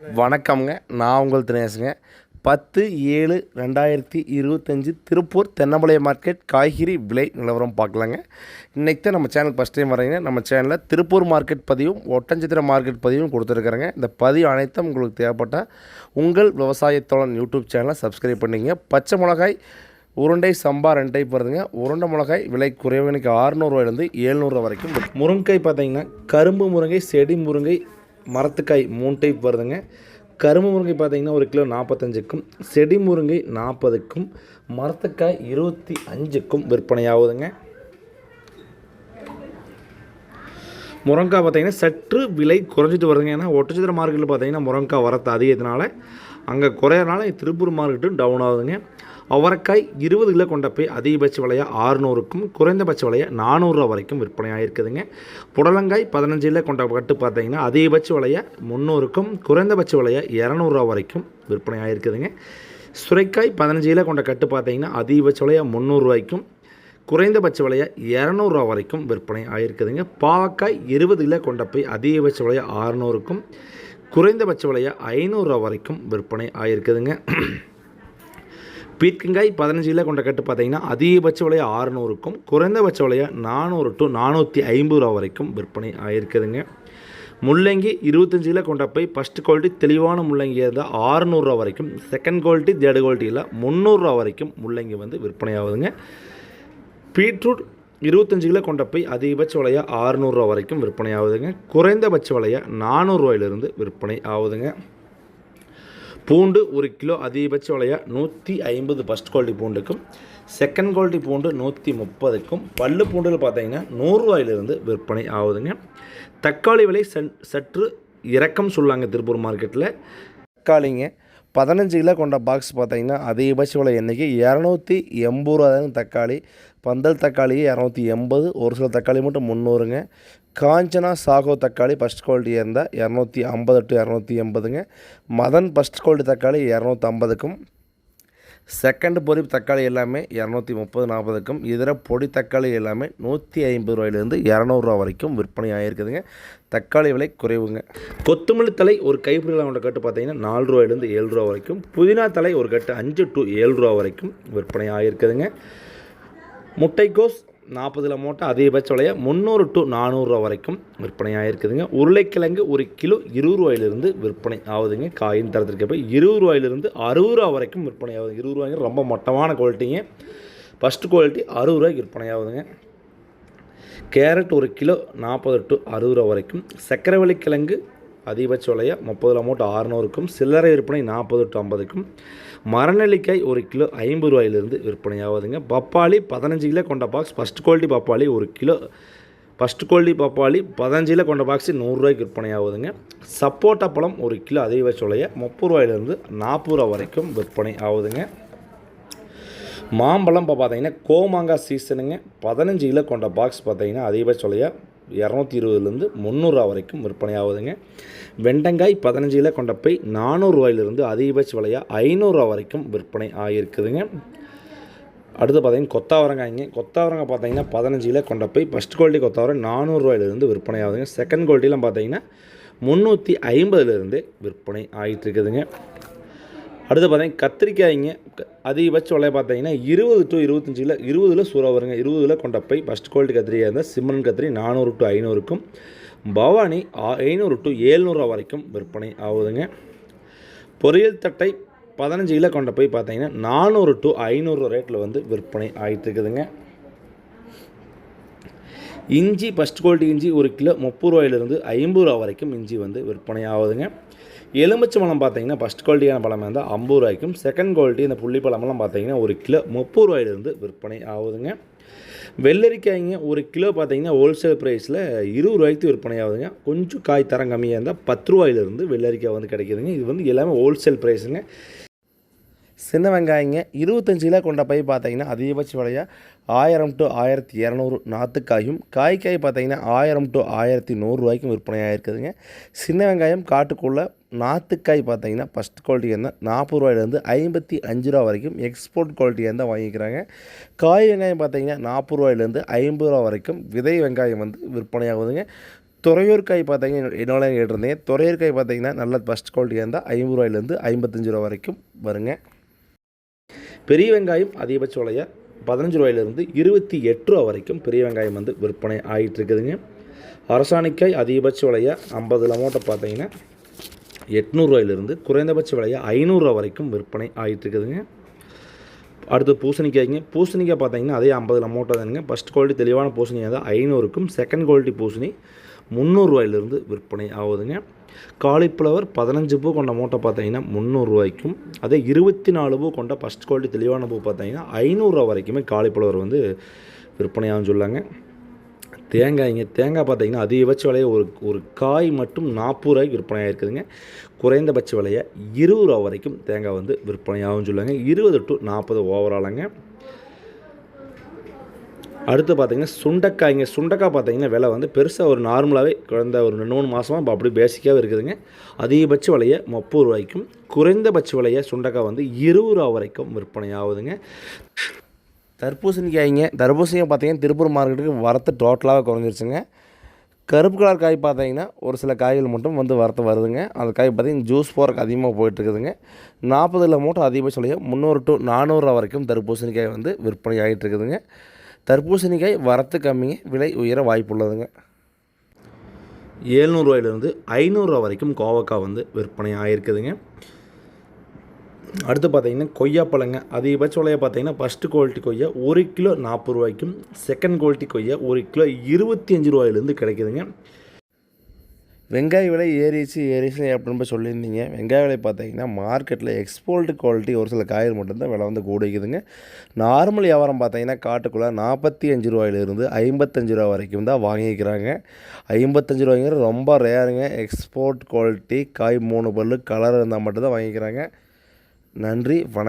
வணக்கம்ங்க. நான் உங்கள் தினேசுங்க பத்து ஏழு ரெண்டாயிரத்தி இருபத்தஞ்சி திருப்பூர் தென்னமலை மார்க்கெட் காய்கறி விலை நிலவரம் பார்க்கலாங்க. இன்றைக்கி தான் நம்ம சேனல் ஃபஸ்ட் டைம் வரீங்க நம்ம சேனலில் திருப்பூர் மார்க்கெட் பதிவும் ஒட்டஞ்சித்திர மார்க்கெட் பதிவும் கொடுத்துருக்குறேங்க. இந்த பதிவு அனைத்தும் உங்களுக்கு தேவைப்பட்டால் உங்கள் விவசாயத்தோழன் யூடியூப் சேனலை சப்ஸ்கிரைப் பண்ணிங்க பச்சை மிளகாய் உருண்டை சம்பா ரெண்டு டைப் வருதுங்க. உருண்டை மிளகாய் விலை குறைவு எனக்கு ஆறுநூறுவாயிலேருந்து ஏழ்நூறுவா வரைக்கும் முருங்கை பார்த்தீங்கன்னா கரும்பு முருங்கை செடி முருங்கை மரத்துக்காய் மூணு டைப் வருதுங்க. கரும்பு முருங்கை பார்த்திங்கன்னா ஒரு கிலோ நாற்பத்தஞ்சுக்கும் செடி முருங்கை நாற்பதுக்கும் மரத்துக்காய் இருபத்தி அஞ்சுக்கும் விற்பனையாகுதுங்க. முருங்காய் பார்த்தீங்கன்னா சற்று விலை குறைஞ்சிட்டு வருதுங்க. ஏன்னா ஒட்டச்சித்திர மார்க்கெட்டில் பார்த்தீங்கன்னா முருங்காய் வரத்து அதிகத்தினால அங்கே குறையறனால திருப்பூர் மார்க்கெட்டும் டவுன் ஆகுதுங்க. அவரைக்காய் இருபது கிலோ கொண்ட போய் அதிகபட்ச விலையாக ஆறுநூறுக்கும் குறைந்தபட்ச விலையாக நானூறுரூவா வரைக்கும் விற்பனை ஆகிருக்குதுங்க புடலங்காய் பதினஞ்சு கிலோ கொண்ட கட்டு பார்த்தீங்கன்னா அதிகபட்ச விலையாக முந்நூறுக்கும் குறைந்தபட்ச விலையாக இரநூறுவா வரைக்கும் விற்பனை ஆகிருக்குதுங்க சுரைக்காய் பதினஞ்சு கிலோ கொண்ட கட்டு பார்த்தீங்கன்னா அதிகபட்ச விலையாக முந்நூறுரூவாய்க்கும் குறைந்தபட்ச விலையை இரநூறுவா வரைக்கும் விற்பனை ஆகிருக்குதுங்க பாவக்காய் இருபது கிலோ கொண்ட போய் அதிகபட்ச விலையை ஆறுநூறுக்கும் குறைந்தபட்ச விலையை ஐநூறுரூவா வரைக்கும் விற்பனை ஆகிருக்குதுங்க பீர்க்கங்காய் பதினஞ்சு கிலோ கொண்ட கட்டு பார்த்தீங்கன்னா அதிகபட்ச விலையை ஆறுநூறுக்கும் குறைந்தபட்ச விலையை நானூறு டு நானூற்றி ஐம்பது ரூபா வரைக்கும் விற்பனை ஆகிருக்குதுங்க முள்ளங்கி இருபத்தஞ்சு கிலோ கொண்ட போய் ஃபஸ்ட்டு குவாலிட்டி தெளிவான முள்ளங்கி இருந்தால் ஆறுநூறுரூவா வரைக்கும் செகண்ட் குவாலிட்டி தேர்டு குவாலிட்டியில் முந்நூறுரூவா வரைக்கும் முள்ளங்கி வந்து விற்பனை ஆகுதுங்க. பீட்ரூட் இருபத்தஞ்சு கிலோ கொண்ட போய் அதிகபட்ச விலையாக ஆறுநூறுரூவா வரைக்கும் விற்பனை ஆகுதுங்க. குறைந்தபட்ச விலையாக நானூறுரூவாயிலிருந்து விற்பனை ஆகுதுங்க. பூண்டு ஒரு கிலோ அதிகபட்ச விலையாக நூற்றி ஐம்பது ஃபஸ்ட் குவாலிட்டி பூண்டுக்கும் செகண்ட் குவாலிட்டி பூண்டு நூற்றி முப்பதுக்கும். பல்லு பூண்டில் பார்த்தீங்கன்னா நூறுரூவாயிலிருந்து விற்பனை ஆகுதுங்க. தக்காளி விலை சன் சற்று இறக்கம் சொல்லாங்க திருப்பூர் மார்க்கெட்டில் தக்காளிங்க பதினஞ்சு கிலோ கொண்ட பாக்ஸ் பார்த்தீங்கன்னா அதிகபட்ச விலை என்றைக்கு இரநூத்தி எண்பது ரூபா தாங்க தக்காளி. பந்தல் தக்காளி இரநூத்தி எண்பது ஒரு சில தக்காளி மட்டும் முந்நூறுங்க. காஞ்சனா சாகோ தக்காளி ஃபஸ்ட் குவாலிட்டியாக இருந்தால் இரநூத்தி ஐம்பது டு இரநூத்தி எண்பதுங்க. மதன் ஃபஸ்ட் குவாலிட்டி தக்காளி இரநூத்தி ஐம்பதுக்கும் செகண்ட் பொறி தக்காளி எல்லாமே இரநூத்தி முப்பது நாற்பதுக்கும் இதர பொடி தக்காளி எல்லாமே நூற்றி ஐம்பது ரூபாயிலேருந்து இரநூறுவா வரைக்கும் விற்பனை ஆகிருக்குதுங்க தக்காளி விலை குறைவுங்க. கொத்தமல்லி தலை ஒரு கைப்பிடி கொண்ட கட்டு பார்த்தீங்கன்னா நாலு ரூபாயிலேருந்து ஏழு ரூபா வரைக்கும் புதினா தலை ஒரு கட்டு அஞ்சு டு ஏழு ரூபா வரைக்கும் விற்பனை ஆகிருக்குதுங்க முட்டைக்கோஸ் நாற்பதுல மூட்டை அதிகபட்ச விலையை முந்நூறு டு நானூறுரூவா வரைக்கும் விற்பனை ஆகிருக்குதுங்க உருளைக்கிழங்கு ஒரு கிலோ இருபது ரூபாயிலிருந்து விற்பனை ஆகுதுங்க. காயின் தரத்திற்கு போய் இருபது ரூபாயிலிருந்து அறுபது ரூபா வரைக்கும் விற்பனை ஆகுது. இருபது ரூபாய்ங்க ரொம்ப மட்டமான குவாலிட்டிங்க ஃபஸ்ட்டு குவாலிட்டி அறுபது ரூபாய்க்கு விற்பனை ஆகுதுங்க. கேரட் ஒரு கிலோ நாற்பது டு அறுபது ரூபா வரைக்கும். சக்கரவள்ளி கிழங்கு அதிகபட்ச விலையை முப்பது மூட்டை ஆறுநூறுக்கும் சில்லறை விற்பனை நாற்பது டு ஐம்பதுக்கும் மரநெல்லிக்காய் ஒரு கிலோ ஐம்பது ரூபாயிலிருந்து விற்பனை ஆகுதுங்க பப்பாளி பதினஞ்சு கிலோ கொண்ட பாக்ஸ் ஃபஸ்ட் குவாலிட்டி பப்பாளி ஒரு கிலோ ஃபஸ்ட் குவாலிட்டி பப்பாளி பதினஞ்சில் கொண்ட பாக்ஸு நூறுரூவாய்க்கு விற்பனை ஆகுதுங்க சப்போட்டா பழம் ஒரு கிலோ அதிகபட்ச விலையை முப்பது ரூபாயிலிருந்து நாற்பது ரூபா வரைக்கும் விற்பனை ஆகுதுங்க. மாம்பழம் இப்போ பார்த்தீங்கன்னா கோமாங்காய் சீசனுங்க பதினஞ்சு கிலோ கொண்ட பாக்ஸ் பார்த்தீங்கன்னா அதிகபட்ச விலையாக இரநூத்தி இருபதுலேருந்து முந்நூறுரூவா வரைக்கும் விற்பனை ஆகுதுங்க வெண்டங்காய் பதினஞ்சு கிலோ கொண்ட நானூறுரூவாயிலிருந்து அதிகபட்ச விலையாக ஐநூறுரூவா வரைக்கும் விற்பனை ஆகியிருக்குதுங்க. அடுத்து பார்த்தீங்கன்னா கொத்தாவரங்காய்ங்க. கொத்தாவரங்காய் பார்த்தீங்கன்னா பதினஞ்சு கிலோ கொண்ட போய் ஃபஸ்ட் குவாலிட்டி கொத்தாவரம் நானூறுரூவாயிலிருந்து விற்பனை ஆகுதுங்க. செகண்ட் குவாலிட்டிலாம் பார்த்தீங்கன்னா முந்நூற்றி ஐம்பதுலேருந்து விற்பனை ஆகிட்டு இருக்குதுங்க. அடுத்து பார்த்தீங்கன்னா கத்திரிக்காய்ங்க அதிகபட்ச விலை பார்த்தீங்கன்னா இருபது டு இருபத்தஞ்சு கிலோ இருபதில் சூறா வருங்க. இருபதில் கொண்ட போய் ஃபஸ்ட் குவாலிட்டி கத்திரிக்காய் இருந்தால் சிம்மன் கத்திரி நானூறு டு ஐநூறுக்கும் பவானி ஐநூறு டு ஏழ்நூறுவா வரைக்கும் விற்பனை ஆகுதுங்க. பொரியல் தட்டை பதினஞ்சு கிலோ கொண்ட போய் பார்த்தீங்கன்னா நானூறு டு ஐநூறு ரேட்டில் வந்து விற்பனை ஆகிட்டு இருக்குதுங்க. இஞ்சி ஃபஸ்ட் குவாலிட்டி இஞ்சி ஒரு கிலோ முப்பது ரூபாயிலிருந்து ஐம்பது ரூபா வரைக்கும் இஞ்சி வந்து விற்பனை ஆகுதுங்க எலுமிச்சை பழம் பார்த்தீங்கன்னா ஃபஸ்ட் குவாலிட்டியான பழம் இருந்தால் ஐம்பது ரூபாய்க்கும் செகண்ட் குவாலிட்டி இந்த புள்ளி பழமெல்லாம் பார்த்தீங்கன்னா ஒரு கிலோ முப்பது ரூபாயிலிருந்து விற்பனை ஆகுதுங்க வெள்ளரிக்காய்ங்க ஒரு கிலோ பார்த்தீங்கன்னா ஹோல்சேல் ப்ரைஸில் இருபது ரூபாய்க்கு விற்பனை ஆகுதுங்க கொஞ்சம் காய் தரம் கம்மியாக இருந்தால் பத்து ரூபாயிலிருந்து வெள்ளரிக்காய் வந்து கிடைக்குதுங்க. இது வந்து எல்லாமே ஹோல்சேல் ப்ரைஸுங்க சின்ன வெங்காயங்க இருபத்தஞ்சு கிலோ கொண்ட பை பார்த்தீங்கன்னா அதிகபட்ச விலையாக ஆயிரம் டு ஆயிரத்தி இரநூறு நாற்றுக்காயும் காய்க்காய் பார்த்தீங்கன்னா ஆயிரம் டு ஆயிரத்தி நூறுரூவாய்க்கும் விற்பனையாக இருக்குதுங்க சின்ன வெங்காயம் காட்டுக்குள்ளே நாற்றுக்காய் பார்த்தீங்கன்னா ஃபஸ்ட் குவாலிட்டி இருந்தால் நாற்பது ரூபாயிலேருந்து ஐம்பத்தி அஞ்சு ரூபா வரைக்கும் எக்ஸ்போர்ட் குவாலிட்டியாக இருந்தால் வாங்கிக்கிறாங்க. காய் வெங்காயம் பார்த்தீங்கன்னா நாற்பது ரூபாயிலேருந்து ஐம்பது ரூபா வரைக்கும் விதை வெங்காயம் வந்து விற்பனையாகுதுங்க. துறையூர் காய் பார்த்தீங்கன்னா என்னோட கேட்டிருந்தேன் துறையூர் காய் பார்த்தீங்கன்னா நல்ல ஃபஸ்ட் குவாலிட்டியாக இருந்தால் ஐம்பது ரூபாயிலேருந்து ஐம்பத்தஞ்சு ரூபா வரைக்கும் வருங்க. பெரிய வெங்காயம் அதிகபட்ச விலையை பதினஞ்சு ரூபாயிலிருந்து இருபத்தி எட்டு ரூபா வரைக்கும் பெரிய வெங்காயம் வந்து விற்பனை ஆகிட்டு இருக்குதுங்க அரசாணிக்காய் அதிகபட்ச விலையை ஐம்பது அமௌண்ட்டை பார்த்தீங்கன்னா எட்நூறுரூவாயிலிருந்து குறைந்தபட்ச விலையை ஐநூறுரூவா வரைக்கும் விற்பனை ஆகிட்டு இருக்குதுங்க அடுத்து பூசணிக்காய்ங்க. பூசணிக்காய் பார்த்தீங்கன்னா அதே ஐம்பது அமௌண்ட்டாக தானுங்க. ஃபஸ்ட் குவாலிட்டி தெளிவான பூசணிக்காய் தான் ஐநூறுக்கும் செகண்ட் குவாலிட்டி பூசணி முந்நூறுரூவாயிலிருந்து விற்பனை ஆகுதுங்க. காலிஃப்ளவர் பதினஞ்சு பூ கொண்ட மூட்டை பார்த்தீங்கன்னா முந்நூறுரூவாய்க்கும் அதே இருபத்தி நாலு பூ கொண்ட ஃபஸ்ட் குவாலிட்டி தெளிவான பூ பார்த்தீங்கன்னா ஐநூறுரூவா வரைக்குமே காலிஃப்ளவர் வந்து விற்பனையாகும் சொல்லாங்க தேங்காய்ங்க தேங்காய் பார்த்தீங்கன்னா அதிகபட்ச விலையை ஒரு ஒரு காய் மட்டும் நாற்பது ரூபாய்க்கு விற்பனை ஆகிருக்குதுங்க குறைந்தபட்ச விலையை இருபது ரூபா வரைக்கும் தேங்காய் வந்து விற்பனை சொல்லுவாங்க இருபது டு நாற்பது ஓவராலாங்க அடுத்து பார்த்தீங்கன்னா சுண்டக்காய்ங்க சுண்டக்காய் பார்த்தீங்கன்னா விலை வந்து பெருசாக ஒரு நார்மலாகவே குறைந்த ஒரு ரெண்டு மூணு மாதமாக இப்போ அப்படி பேசிக்காகவே இருக்குதுங்க. அதிகபட்ச விலையை முப்பது ரூபாய்க்கும் குறைந்தபட்ச விலையை சுண்டக்காய் வந்து இருபது ரூபா வரைக்கும் விற்பனை ஆகுதுங்க தர்பூசணிக்காய்ங்க தர்பூசணிக்காய் பார்த்தீங்கன்னா திருப்பூர் மார்க்கெட்டுக்கு வரத்து டோட்டலாக குறைஞ்சிருச்சுங்க. கருப்பு கலர் காய் பார்த்தீங்கன்னா ஒரு சில காய்கள் மட்டும் வந்து வரத்து வருதுங்க. அந்த காய் பார்த்தீங்கன்னா ஜூஸ் போகிறக்கு அதிகமாக போயிட்டுருக்குதுங்க. நாற்பதில் மூட்டை அதிகபட்ச முந்நூறு டு நானூறுரூவா வரைக்கும் தர்பூசணிக்காய் வந்து விற்பனை ஆகிட்டு இருக்குதுங்க தர்பூசணிக்காய் வரத்து கம்மிங்க விலை உயர வாய்ப்புள்ளதுங்க. ஏழ்நூறுவாயிலிருந்து ஐநூறுரூவா வரைக்கும் கோவக்காய் வந்து விற்பனை ஆகிருக்குதுங்க அடுத்து பார்த்தீங்கன்னா கொய்யாப்பழங்க அதிகபட்ச விலையை பார்த்தீங்கன்னா ஃபஸ்ட்டு குவாலிட்டி கொய்யா ஒரு கிலோ நாற்பது ரூபாய்க்கும் செகண்ட் குவாலிட்டி கொய்யா ஒரு கிலோ இருபத்தி அஞ்சு ரூபாயிலேருந்து கிடைக்குதுங்க. வெங்காய விலை ஏறிச்சு ஏறிச்சு அப்படின்னு போய் சொல்லியிருந்தீங்க. வெங்காய விலை பார்த்தீங்கன்னா மார்க்கெட்டில் எக்ஸ்போர்ட் குவாலிட்டி ஒரு சில காய்கறி மட்டும்தான் விலை வந்து கூடிக்குதுங்க. நார்மல் வியாபாரம் பார்த்தீங்கன்னா காட்டுக்குள்ளே நாற்பத்தி அஞ்சு ரூபாயிலிருந்து ஐம்பத்தஞ்சு ரூபா வரைக்கும் தான் வாங்கிக்கிறாங்க. ஐம்பத்தஞ்சு ரூபாய்ங்கிறது ரொம்ப ரேருங்க எக்ஸ்போர்ட் குவாலிட்டி காய் மூணு பல்லு கலர் இருந்தால் மட்டும்தான் வாங்கிக்கிறாங்க. நன்றி வணக்கம்.